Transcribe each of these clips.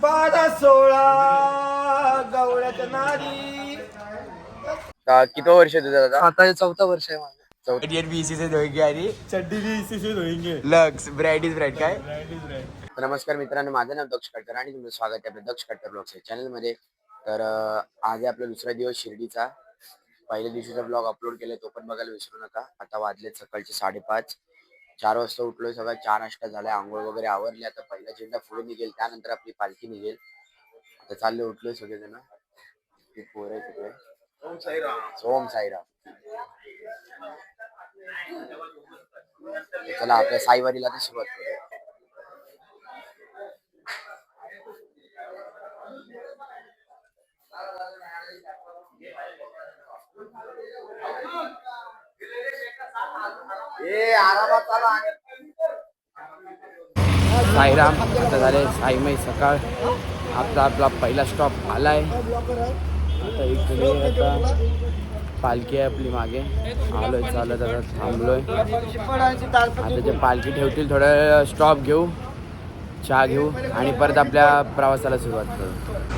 बारा सोळा गवळ्याच्या नारी का- किती वर्ष तुझं दादा आता? हे चौथा वर्ष आहे माझं. चड्डी धुएंगे लक्स ब्राईट इज ब्राईट काय? तर नमस्कार मित्रांनो माझं नाव दक्ष खटकर आणि तुमचं स्वागत आहे आपल्या दक्ष खटकर ब्लॉग्स या चॅनलमध्ये तर अं, आज आहे आपला दुसरा दिवस शिर्डीचा. पहिल्या दिवशीचा ब्लॉग अपलोड केलाय तो पण बघायला विसरू नका. आता वाजलेत सकाळचे साडेपाच. चार वाजता उठलोय सगळं चहा नाश्ता झालाय आंघोळ वगैरे आवरली. आता पहिला झेंडा पुढे निघेल त्यानंतर आपली पालखी निघेल. आता चालले उठलोय सगळेजण. पोर पोरं आहे तिकडे सोम साईराम. चला आपल्या साईवारीला ते सुरुवात करूया. साईराम आता झाले साईमय सकाळ. आपला आपला पहिला स्टॉप आला आहे आता इकडे आता पालखी आहे आपली मागे. आलोय चालत आता थांबलोय. आता ते पालखी ठेवतील थोडं स्टॉप घेऊ चहा घेऊ आणि परत आपल्या प्रवासाला सुरुवात करू.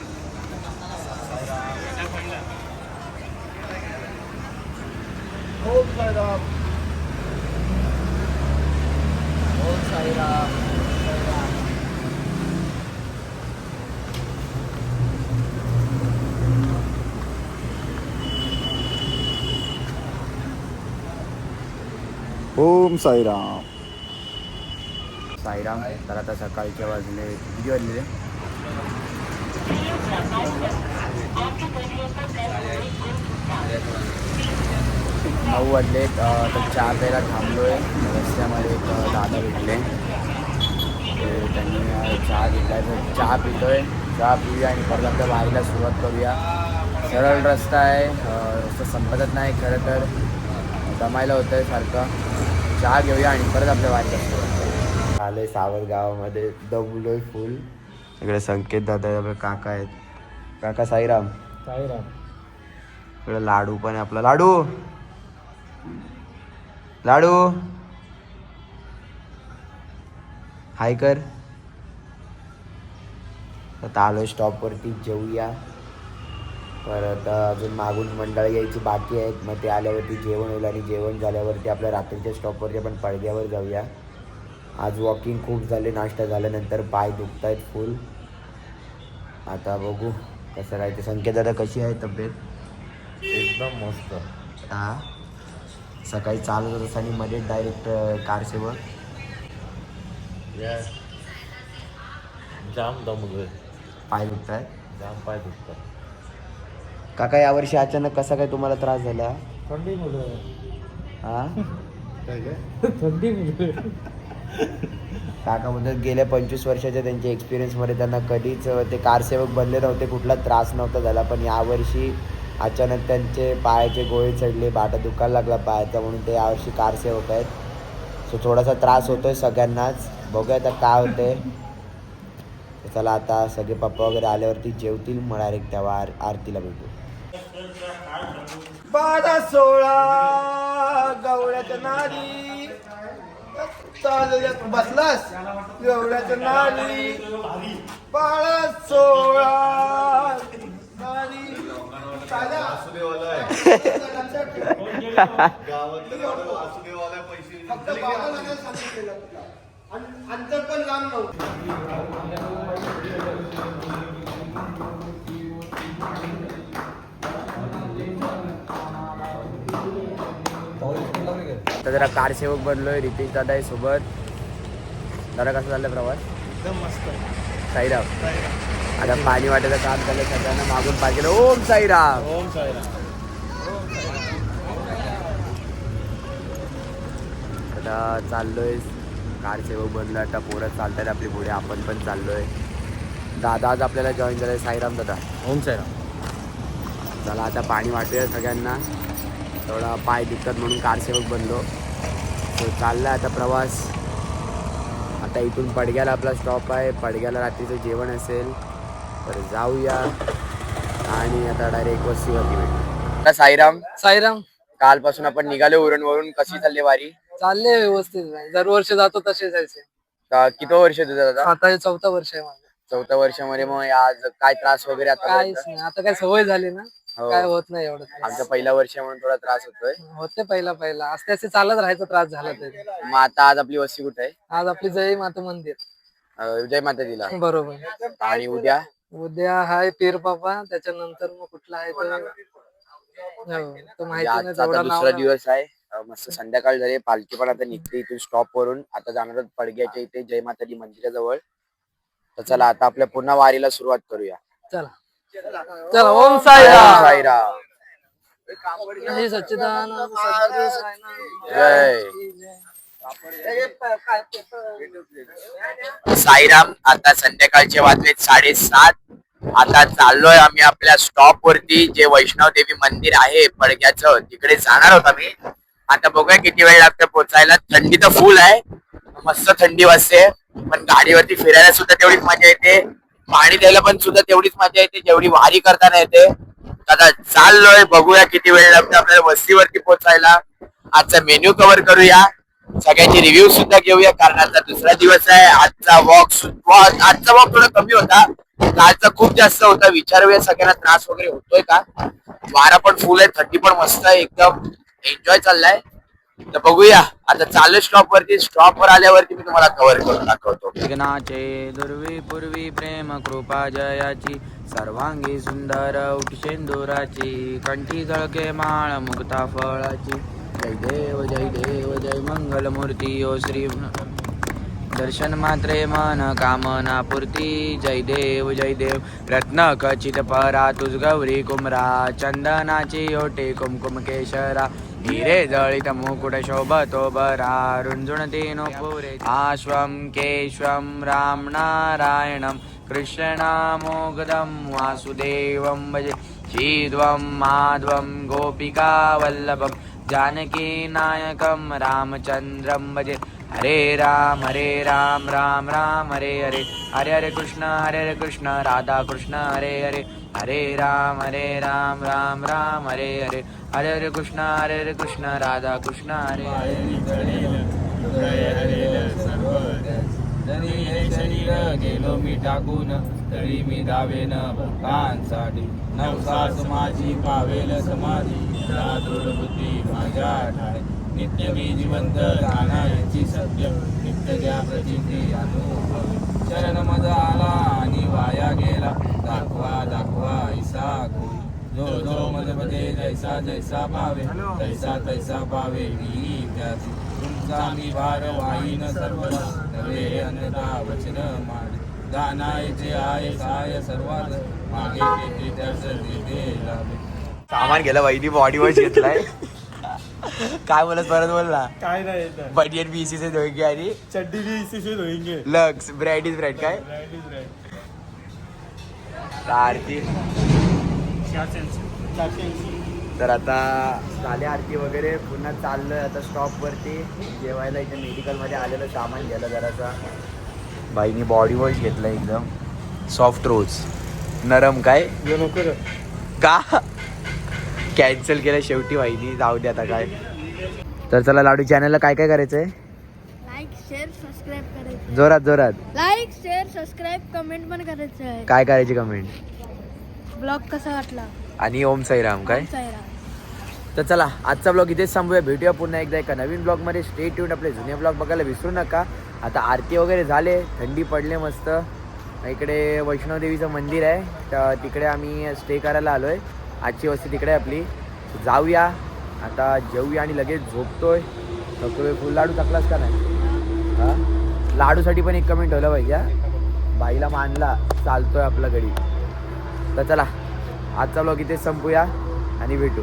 ओम साईराम. साईराम तर आता सकाळच्या वाजले. किती वाजले नऊ वाजले. तर चहा प्यायला थांबलोय. रस्त्यामध्ये एक दादा भेटले. ते त्यांनी चहा घेतलाय. तर चहा पितोय. चहा पिऊया आणि परत आपल्या वारीला सुरुवात करूया. सरळ रस्ता आहे. रस्ता संपतच नाही खरं तर. दमायला होतं आहे सारखं. चहा घेऊया आणि परत आपल्या करूया. आले सावध गावामध्ये दमलोय फुल. इकडे संकेत दादा आपले काका आहेत. काका साईराम. साईराम. इकडे लाडू पण आहे आपला. लाडू! लाडू! हाय कर. आता आलो स्टॉपवरती जेवूया परत अजून मागून मंडळ यायची बाकी आहेत. मग ते आल्यावरती जेवण होईल आणि जेवण झाल्यावरती आपल्या रात्रीच्या स्टॉपवरती आपण पडद्यावर जाऊया. आज वॉकिंग खूप झाले नाश्ता झाल्यानंतर पाय दुखत आहेत फुल आता बघू कसं राहायचं. संकेत दादा कशी आहे तब्येत? एकदम मस्त. हा सकाळी चालत होत आणि मध्ये डायरेक्ट कार सेवा जाम दमलोय. पाय दुखत आहे जाम पाय दुखतात. काका यावर्षी अचानक कसा काय तुम्हाला त्रास झाला? थंडी मुलं. हा? थंडी मुलं. काका म्हणतात गेल्या पंचवीस वर्षाच्या त्यांच्या एक्सपिरियन्समध्ये त्यांना कधीच ते कारसेवक बनले नव्हते कुठला त्रास नव्हता झाला. पण यावर्षी अचानक त्यांचे पायाचे गोळे चढले बाटा दुखायला लागला पायाचा म्हणून ते यावर्षी कारसेवक आहेत. सो थोडासा त्रास होतोय सगळ्यांनाच. बघूया आता काय होते चला आता सगळे पप्पा वगैरे आल्यावरती जेवतील मग डायरेक्ट तेव्हा आर आरतीला भेटू. बारा सोळा गवळ्याच्या नारी चालल्या बसलास? गवळ्याच्या नारी बारा सोळा नारी. अन- अंतर पण लांब नव्हतं. आता जरा कारसेवक बनलोय रितेश दादा आहे सोबत. दादा कसा चाललाय प्रवास? एकदम मस्त. साईराम. आता पाणी वाटायचं काम झालं सगळ्यांना मागून केलं. ओम साईराम. ओम साईराम. आता चाललोय कार सेवक बनलो आता पोरं चालतात आपली पुढे आपण पण चाललोय. दादा आज आपल्याला जॉईन झाले साईराम दादा. ओम साईराम. चला आता पाणी वाटूया सगळ्यांना. थोडा पाय दिक्कत म्हणून कारसेवक बनलो तो चालला आता प्रवास. आता इथून पडग्याला आपला स्टॉप आहे. पडग्याला रात्रीचं जेवण असेल तर जाऊया. आणि आता डायरेक्ट वस्तीवरती भेटू. साईराम. साईराम. कालपासून आपण निघालो उरणवरून. कशी चालली वारी? चालले व्यवस्थित. दरवर्षी जातो तसे जायचे किती वर्ष तुझं आता चौथा वर्ष आहे चौथ्या वर्षामध्ये मग आज काय त्रास वगैरे आता काहीच नाही. आता काय सवय झाली ना हो. काय होत नाही एवढं आमचा पहिला वर्ष म्हणून थोडा त्रास होतोय. होते पहिला पहिला. असते असे चालत राहायचा त्रास झाला तरी. मग आता आज आपली वस्ती कुठे आहे? आज आपली जय माता मंदिर. अं, जय माता दिला बरोबर. आणि उद्या? उद्या हाय पीर बाबा त्याच्यानंतर मग कुठला आहे तो? हो, तो म्हणजे माहिती नाही आजचा तेवढा आता नाव दुसरा नाही. दिवस आहे. अं, मस्त संध्याकाळ झाली. पालखी पण आता निघते इथून स्टॉप वरून. आता जाणार आहोत पडग्याच्या इथे जय माता दी मंदिराजवळ. तर चला आता आपल्या पुन्हा वारीला सुरुवात करूया. चला. चला ओम साईराम. साईराम. जय. साईराम आता संध्याकाळचे वाजले साडेसात. आता चाललोय आम्ही आपल्या स्टॉप वरती जे वैष्णव देवी मंदिर आहे पडग्याचं तिकडे जाणार आहोत आम्ही. आता बघूया किती वेळ लागतो पोहोचायला थंडी तर फुल आहे. मस्त थंडी वाजते. पण गाडीवरती फिरायला सुद्धा तेवढीच मजा येते. पाणी द्यायला पण सुद्धा तेवढीच मजा येते. जेवढी वारी करताना येते. आता चाललोय बघूया किती वेळ लागतो आपल्याला वस्तीवरती पोहोचायला. आजचा मेन्यू कव्हर करूया. सगळ्यांचे रिव्ह्यू सुद्धा घेऊया कारण आता दुसरा दिवस आहे. आजचा वॉक आजचा वॉक थोडा कमी होता. कालचा खूप जास्त होता. विचारूया सगळ्यांना त्रास वगैरे होतोय का? वारा पण फुल आहे थंडी पण मस्त आहे एकदम. एन्जॉय चाललाय. तर बघूया. आता चालू स्टॉप वरती स्टॉप वर आल्यावरती मी तुम्हाला कव्हर करून दाखवतो. विघ्नाचे दुर्वी पूर्वी प्रेम कृपा जयाची. सर्वांगी सुंदर उठशेंदुराची कंठी झळके माळ मुक्ता फळाची. जय देव जय देव जय मंगल मूर्ती ओ श्री दर्शन मात्रे मन कामना पूर्ती. जय देव जय देव. रत्न खचित परा तुझ गौरी कुमरा. चंदनाची ओटे कुमकुम केशरा. धीरे जळित मुकुट शोभतो बरा तेनो पुरे आश्वं केशवं राम नारायणं कृष्णामोगदं वासुदेवं भजे शीध्वं माध्वं गोपिकावल्लभं जानकीनायकं रामचन्द्रं भजे हरे राम हरे राम राम राम हरे हरे। हरे हरे कृष्ण हरे हरे कृष्ण राधा कृष्ण हरे हरे। हरे राम हरे राम राम राम हरे हरे. हरे हरे कृष्ण हरे हरे कृष्ण राधा कृष्ण हरे हरे. शरीर गेलो मी टाकून तरी मी दावेन भक्तांसाठी. नवसास माझी पावेल समाधी. बुद्धी माझ्या नित्य मी जिवंत यांची सत्य. नित्य त्या प्रचिती अनुभव. शरण मजा आला आणि वाया गेला. ऐसा कोई जो जो मजमध्ये जैसा जैसा पावे तैसा तैसा पावे मी त्याची तुमचा मी भार वाईन सर्वदा नवे अन्यथा वचन माड गानायचे आय साय सर्वात मागे तेथे त्याच लाभे सामान गेलं वैदी बॉडी वॉश घेतलाय. काय बोलत परत बोलला काय नाही. बडियन बीसी से धोएंगे आणि चड्डी इसी से धोएंगे लक्स ब्राईट इज ब्राईट काय? Right. आरती. तर आता झाले आरती वगैरे पुन्हा चाललोय आता स्टॉप वरती. जेवायला इथे मेडिकलमध्ये आलेलं सामान घ्यायला जरासा. बाईनी बॉडी वॉश घेतला एकदम. सॉफ्ट रोज. नरम काय? हे. का? कॅन्सल केलं शेवटी वाहिनी जाऊ दे आता काय. तर चला लाडू चॅनलला काय काय करायचंय? लाईक शेअर सबस्क्राईब करायचं जोरात जोरात. लाईक शेअर सबस्क्राईब कमेंट पण करायचं आहे काय करायची कमेंट ब्लॉग कसा वाटला? आणि ओम साईराम काय. तर चला आजचा ब्लॉग इथेच थांबूया. भेटूया पुन्हा एकदा एका नवीन ब्लॉगमध्ये स्टे ट्यून आपले जुने ब्लॉग बघायला विसरू नका. आता आरती वगैरे झाले थंडी पडले मस्त. इकडे वैष्णोदेवीचं मंदिर आहे. तर तिकडे आम्ही स्टे करायला आलो आहे आजची वस्ती तिकडे आहे आपली. जाऊया. आता जेऊया आणि लगेच झोपतोय. झोपतोय फुल लाडू टाकलास का नाही? हा? लाडूसाठी पण एक कमेंट ठेवलं पाहिजे हा. बाईला मानला चालतोय आपला घरी तर चला आजचा ब्लॉग इथे संपूया आणि भेटू